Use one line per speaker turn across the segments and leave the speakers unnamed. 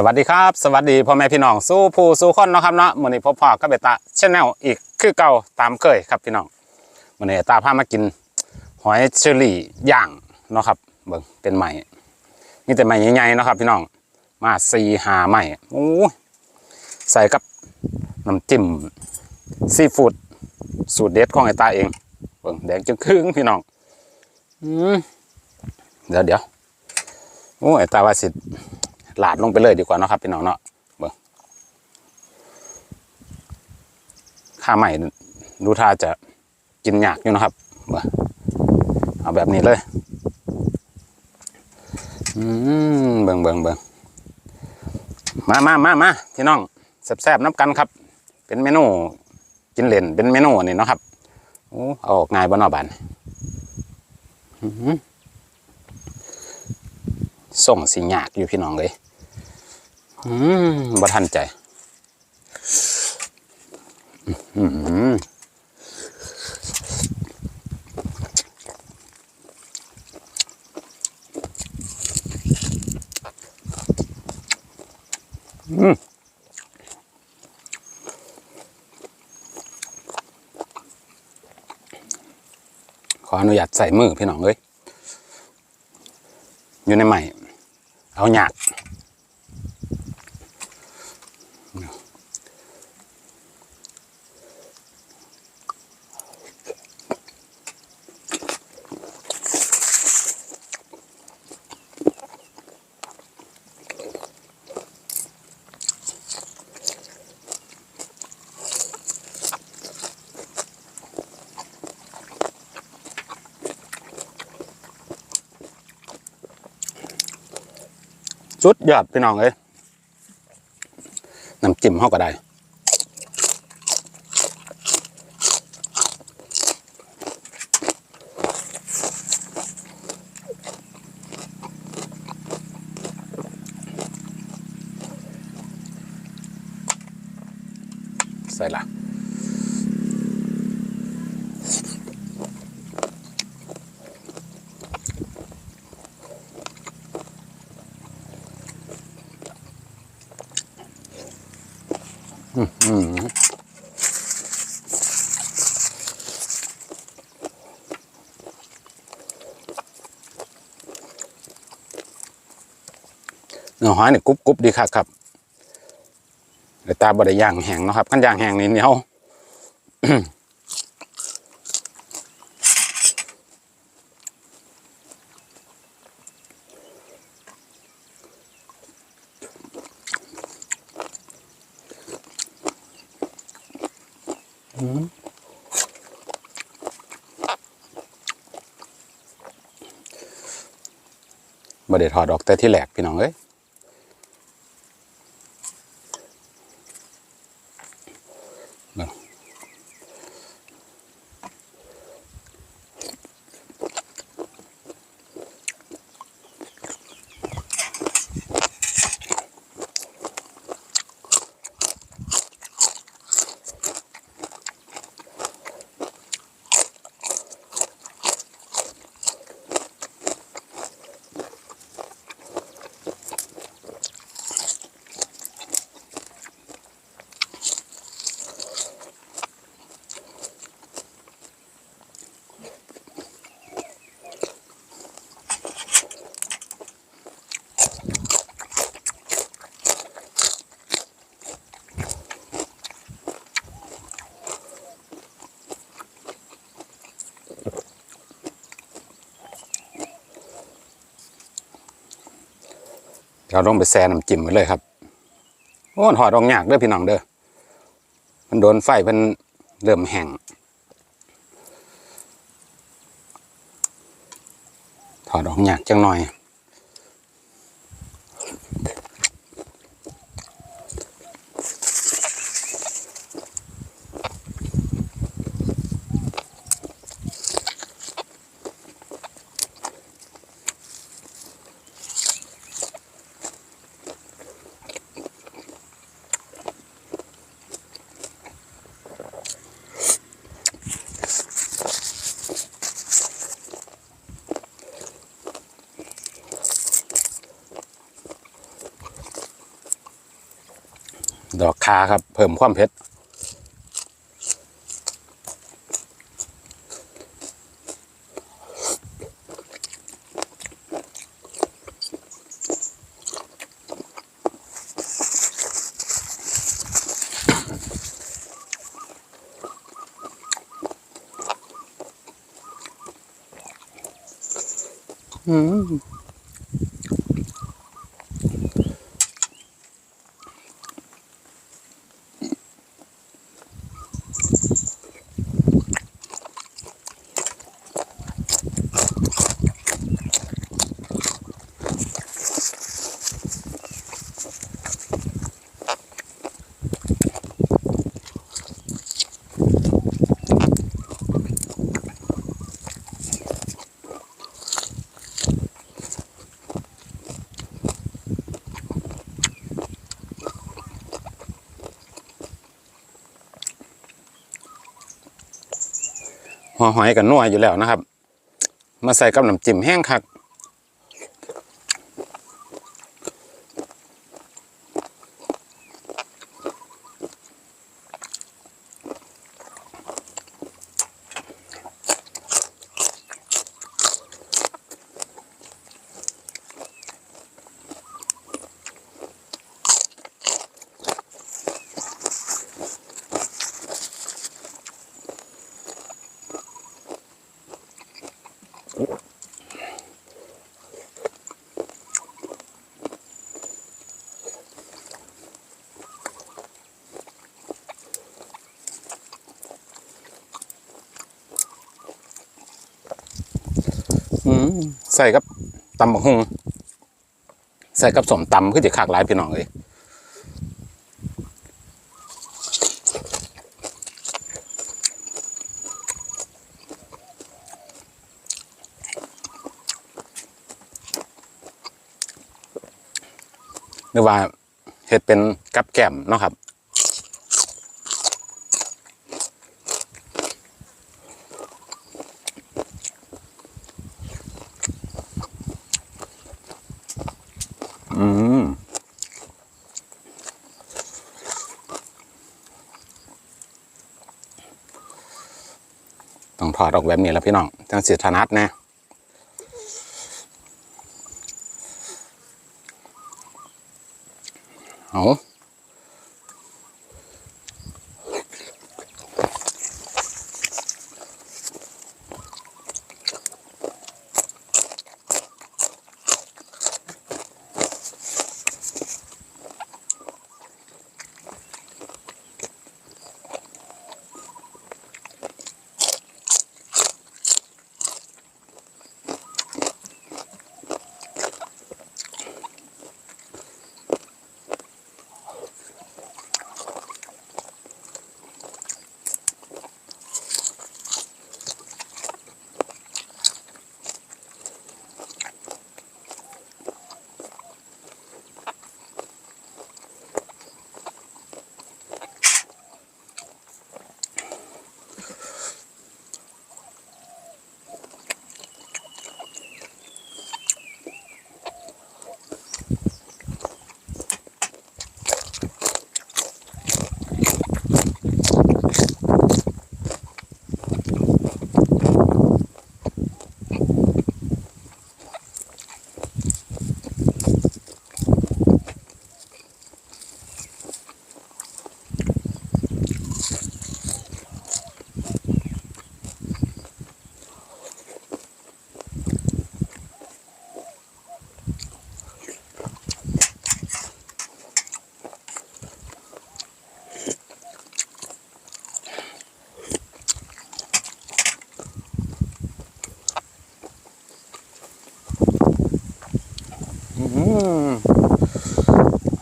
สวัสดีครับ สวัสดีพ่อแม่พี่น้องสู้ผู้สู้คนเนาะครับเนาะมื้อนี้พบพ่อกับเบตาชาแนลอีกคือเก่าตามเคยครับพี่น้องมื้อนี้ตาพามากินหอยเชอรี่ย่างเนาะครับเบิ่งเป็นใหม่มีแต่ใหม่ใหญ่ๆเนาะครับ พี่น้องมาสี่หาใหม่โอ้ใส่กับน้ำจิ้มซีฟู้ดสูตรเด็ดของไอตาเองเบิ่งแดงจึงครึ่งพี่น้องอืมเดี๋ยวเดี๋ยวโอ้ไอตาว่าสิ ลาดลงไปเลยดีกว่าเนาะครับพี่น้องเนาะเบิ่งข้าใหม่ดูท่าจะกินยากอยู่นะครับเบิ่งเอาแบบนี้เลยอืมเบิ่งเบิ่งเบิ่งมามามามาพี่น้องแซ่บๆน้ำกันครับ เป็นเมนูกินเล่นเป็นเมนูนี่นะครับโอ้เอาออกง่ายบ่เนอบานส่งสิยากอยู่พี่น้องเลย อืมบ่ทันใจ อืมอืมขออนุญาตใส่มือพี่น้องเอ้ยอยู่ในใหม่ เอาหยาก สุดยอดพี่น้องเอ้ยน้ำจิ้มเขาก็ได้ใส่ละ เนื้อหอยนี่กรุบกรุบดีครับครับแต่ตาบดย่างแห้งนะครับขั้นย่างแห้งนี่เหนียวบ่ได้ถอดออกแต่ที่แหลกพี่น้องเอ้ย เราต้องไปแซ่น้ำจิ้มไปเลยครับโอ้ถอดออกยากเด้อพี่น้องเด้อมันโดนไฟมันเริ่มแห้งถอดออกยากจังหน่อย ดอกคาครับ เพิ่มความเผ็ดอืม หอยกับนัวอยู่แล้วนะครับ มาใส่กับน้ำจิ้มแห้งคัก ใส่กับตำบักฮุงใส่กับสมตำคือจะขากหลายพี่น้องเลยหรือว่าเห็ดเป็นกับแก้มเนาะครับ ต้องถอดออกแบบนี้แล้วพี่น้องจังสิถนัดนะเอา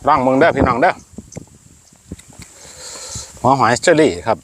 ร่างมึงเด้อพี่น้องเด้อหัวหอยเชอรี่ครับ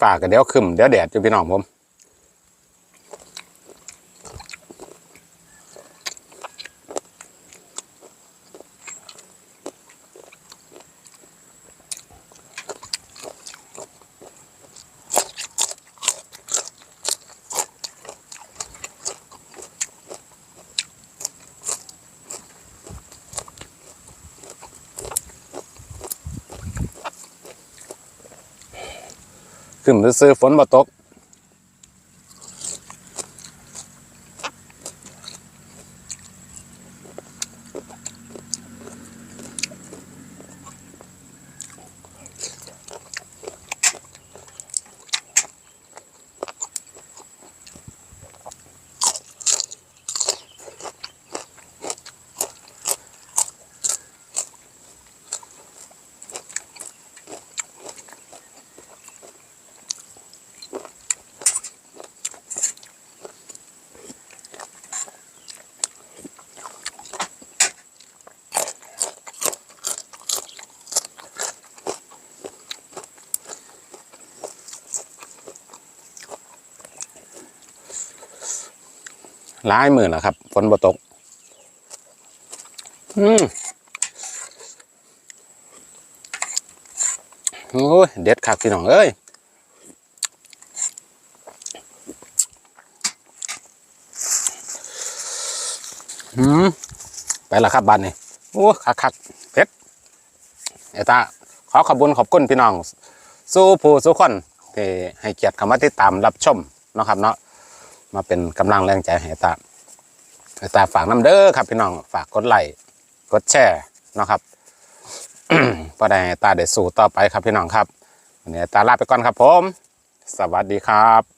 ฝ่าก็เดี๋ยวขึ้นเดี๋ยวแดดอยู่พี่น้องผม ขึ้นซื้อฝนบ่ตก หลายมือแล้วครับ ฝนบ่ตก อืมโอ้ยเด็ดคักพี่น้องเอ้ยอืมไปละครับบ้านนี้โอ้คักคักเผ็ดไอ้ตาขอขอบคุญขอบคุณพี่น้อง สู้ผู้สู้คนที่ให้เกียรติเข้ามาติดตามรับชมนะครับเนาะ มาเป็นกำลังแรงใจให้ตาให้ตาฝากน้ำเด้อครับพี่น้องฝากกดไลค์กดแชร์นะครับก็ได้ตาได้สู่ต่อไปครับพี่น้องครับวันนี้ตาลาไปก่อนครับผม สวัสดีครับ